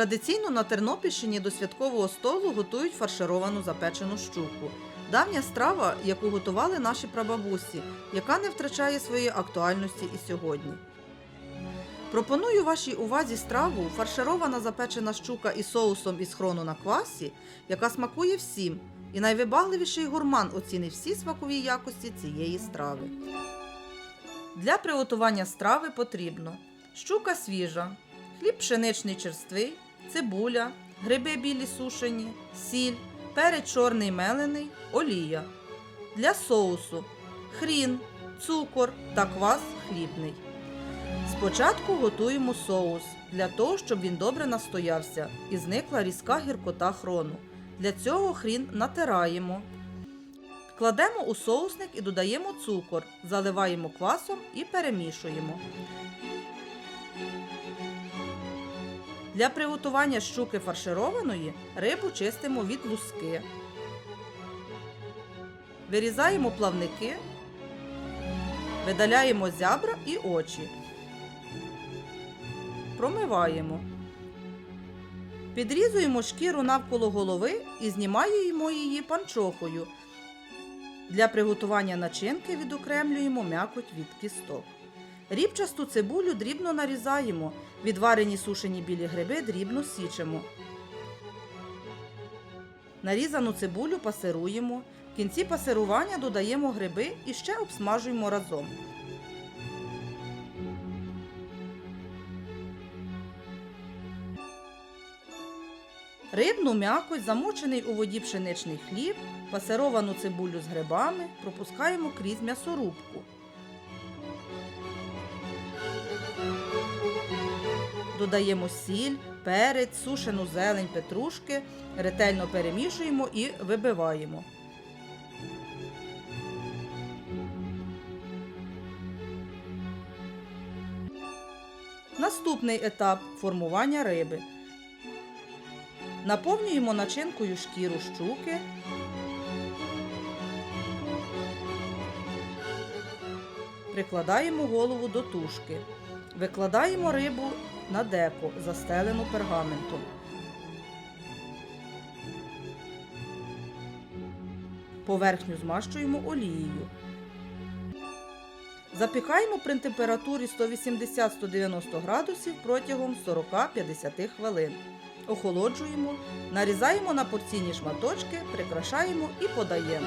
Традиційно на Тернопільщині до святкового столу готують фаршировану запечену щуку. Давня страва, яку готували наші прабабусі, яка не втрачає своєї актуальності і сьогодні. Пропоную вашій увазі страву фарширована запечена щука із соусом із хрону на квасі, яка смакує всім, і найвибагливіший гурман оцінить всі смакові якості цієї страви. Для приготування страви потрібно щука свіжа, хліб пшеничний черствий, цибуля, гриби білі сушені, сіль, перець чорний мелений, олія. Для соусу хрін, цукор та квас хлібний. Спочатку готуємо соус для того, щоб він добре настоявся і зникла різка гіркота хрону. Для цього хрін натираємо. Кладемо у соусник і додаємо цукор, заливаємо квасом і перемішуємо. Для приготування щуки фаршированої рибу чистимо від луски. Вирізаємо плавники, видаляємо зябра і очі. Промиваємо. Підрізуємо шкіру навколо голови і знімаємо її панчохою. Для приготування начинки відокремлюємо м'якоть від кісток. Рібчасту цибулю дрібно нарізаємо, відварені сушені білі гриби дрібно січемо. Нарізану цибулю пасируємо. В кінці пасирування додаємо гриби і ще обсмажуємо разом. Рибну м'якоть, замочений у воді пшеничний хліб, пасировану цибулю з грибами пропускаємо крізь м'ясорубку. Додаємо сіль, перець, сушену зелень, петрушки, ретельно перемішуємо і вибиваємо. Наступний етап формування риби. Наповнюємо начинкою шкіру щуки. Прикладаємо голову до тушки. Викладаємо рибу на деко, застелену пергаментом. Поверхню змащуємо олією. Запікаємо при температурі 180-190 градусів протягом 40-50 хвилин. Охолоджуємо, нарізаємо на порційні шматочки, прикрашаємо і подаємо.